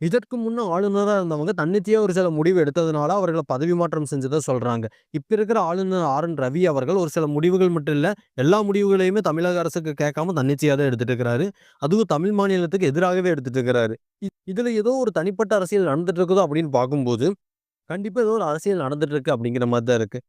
இதற்கு முன்ன ஆளுநராக இருந்தவங்க தன்னிச்சையா ஒரு சில முடிவு எடுத்ததுனால அவர்களை பதவி மாற்றம் செஞ்சதை சொல்றாங்க. இப்ப இருக்கிற ஆளுநர் ஆர்.என். ரவி அவர்கள் ஒரு சில முடிவுகள் மட்டும் இல்ல, எல்லா முடிவுகளையுமே தமிழக அரசுக்கு கேட்காம தன்னிச்சையாக தான் எடுத்துட்டு இருக்கிறாரு. அதுவும் தமிழ் மாநிலத்துக்கு எதிராகவே எடுத்துட்டு இருக்கிறாரு. இ இதுல ஏதோ ஒரு தனிப்பட்ட அரசியல் நடந்துட்டு இருக்குதோ அப்படின்னு பார்க்கும்போது, கண்டிப்பா ஏதோ ஒரு அரசியல் நடந்துட்டு இருக்கு அப்படிங்கிற மாதிரி தான் இருக்கு.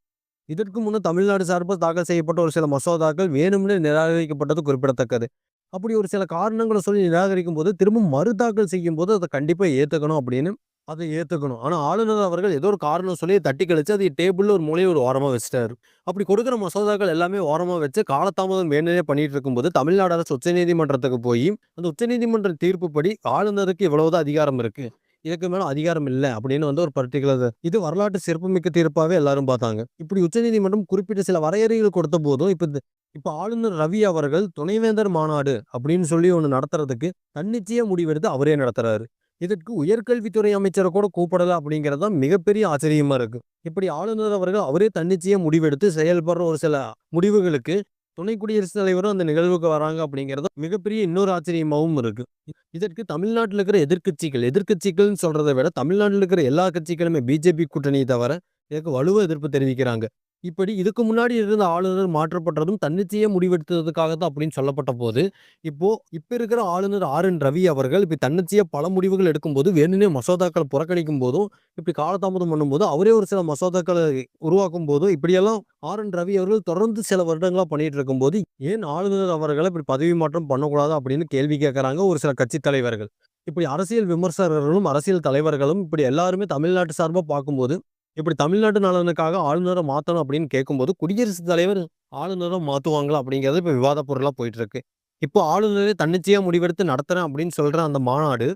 இதற்கு முன்னே தமிழ்நாடு சார்பில் தாக்கல் செய்யப்பட்ட ஒரு சில மசோதாக்கள் வேணும்னு நிராகரிக்கப்பட்டது குறிப்பிடத்தக்கது. அப்படி ஒரு சில காரணங்களை சொல்லி நிராகரிக்கும் போது திரும்ப மறுதாக்கல் செய்யும்போது அதை கண்டிப்பாக ஏற்றுக்கணும் அப்படின்னு அதை ஏற்றுக்கணும் ஆனால் ஆளுநர் அவர்கள் ஏதோ ஒரு காரணம் சொல்லி தட்டி கழிச்சு, அத டேபிளில் ஒரு மூலையை ஒரு ஓரமாக வச்சுட்டாரு. அப்படி கொடுக்கிற மசோதாக்கள் எல்லாமே ஓரமாக வச்சு காலதாமதம் வேணும்னே பண்ணிட்டு இருக்கும்போது, தமிழ்நாடு அரசு உச்சநீதிமன்றத்துக்கு போய் அந்த உச்சநீதிமன்ற தீர்ப்புப்படி ஆளுநருக்கு இவ்வளவுதான் அதிகாரம் இருக்கு. இதுக்கு மேல அதிகாரம் இல்லை அப்படின்னு வந்து ஒரு பர்ட்டிகுலர் இது வரலாற்று சிறப்புமிக்க தீர்ப்பாகவே எல்லாரும் பார்த்தாங்க. இப்படி உச்சநீதிமன்றம் குறிப்பிட்ட சில வரையறைகள் கொடுத்த போதும் இந்த இப்போ ஆளுநர் ரவி அவர்கள் துணைவேந்தர் மாநாடு அப்படின்னு சொல்லி ஒன்று நடத்துறதுக்கு தன்னிச்சைய முடிவெடுத்து அவரே நடத்துறாரு. இதற்கு உயர்கல்வித்துறை அமைச்சரை கூட கூப்பிடல அப்படிங்கிறது தான் மிகப்பெரிய ஆச்சரியமா இருக்கு. இப்படி ஆளுநர் அவர்கள் அவரே தன்னிச்சைய முடிவெடுத்து செயல்படுற ஒரு சில முடிவுகளுக்கு, துணை குடியரசுத் தலைவரும் அந்த நிகழ்வுக்கு வராங்க அப்படிங்கிறது மிகப்பெரிய இன்னொரு ஆச்சரியமாகவும் இருக்கு. இதற்கு தமிழ்நாட்டில் இருக்கிற எதிர்க்கட்சிகள் எதிர்க்கட்சிகள்னு சொல்கிறத விட தமிழ்நாட்டில் இருக்கிற எல்லா கட்சிகளுமே பிஜேபி கூட்டணியை தவிர, இதற்கு வலுவ எதிர்ப்பு தெரிவிக்கிறாங்க. இப்படி இதுக்கு முன்னாடி இருந்த ஆளுநர் மாற்றப்பட்டதும் தன்னிச்சையே முடிவெடுத்ததுக்காக தான் அப்படின்னு சொல்லப்பட்டபோது, இப்போ இப்ப இருக்கிற ஆளுநர் ஆர்.என். ரவி அவர்கள் இப்படி தன்னிச்சையா பல முடிவுகள் எடுக்கும்போது, மசோதாக்கள் புறக்கடிக்கும் போதும் இப்படி காலதாமதம் பண்ணும்போது, அவரே ஒரு சில மசோதாக்களை உருவாக்கும் போதும் இப்படியெல்லாம் ஆர்.என். ரவி அவர்கள் தொடர்ந்து சில வருடங்களா பண்ணிட்டு இருக்கும்போது, ஏன் ஆளுநர் அவர்களை இப்படி பதவி மாற்றம் பண்ணக்கூடாது அப்படின்னு கேள்வி கேட்கறாங்க ஒரு சில கட்சி தலைவர்கள். இப்படி அரசியல் விமர்சகர்களும், அரசியல் தலைவர்களும் இப்படி எல்லாருமே தமிழ்நாட்டு சார்பாக பார்க்கும்போது, இப்படி தமிழ்நாட்டு நலனுக்காக ஆளுநரை மாற்றணும் அப்படின்னு கேட்கும்போது, குடியரசுத் தலைவர் ஆளுநரை மாற்றுவாங்களா அப்படிங்கிறது இப்போ விவாத பொருளாக போயிட்டு இருக்கு. இப்போ ஆளுநரே தன்னிச்சையாக முடிவெடுத்து நடத்துகிறேன் அப்படின்னு சொல்கிற அந்த மாநாடு,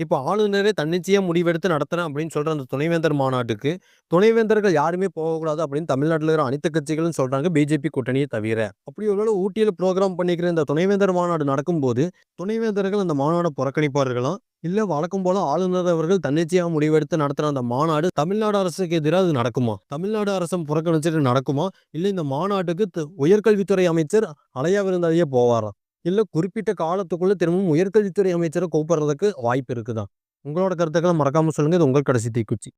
இப்போ ஆளுநரே தன்னிச்சையாக முடிவெடுத்து நடத்துகிறேன் அப்படின்னு சொல்கிற அந்த துணைவேந்தர் மாநாட்டுக்கு, துணைவேந்தர்கள் யாருமே போகக்கூடாது அப்படின்னு தமிழ்நாட்டில் இருக்கிற அனைத்து கட்சிகளும் சொல்கிறாங்க பிஜேபி கூட்டணியை தவிர. அப்படி ஒருவேள ஊட்டியில் ப்ரோக்ராம் பண்ணிக்கிற இந்த துணைவேந்தர் மாநாடு நடக்கும்போது, துணைவேந்தர்கள் அந்த மாநாடை புறக்கணிப்பார்களாம் இல்ல வழக்கம் போல ஆளுநர் அவர்கள் தன்னிச்சையாக முடிவெடுத்து நடத்துகிற அந்த மாநாடு தமிழ்நாடு அரசுக்கு எதிராக அது நடக்குமா? தமிழ்நாடு அரசும் புறக்கணிச்சிட்டு நடக்குமா? இல்ல இந்த மாநாட்டுக்கு உயர்கல்வித்துறை அமைச்சர் அலையா விருந்தாளியா போவாரா? இல்ல குறிப்பிட்ட காலத்துக்குள்ள திரும்பவும் உயர்கல்வித்துறை அமைச்சரை கூப்பிடுறதுக்கு வாய்ப்பு இருக்குதா? உங்களோட கருத்துக்களை மறக்காம சொல்லுங்க. இது உங்கள் கடைசி தீக்குச்சி.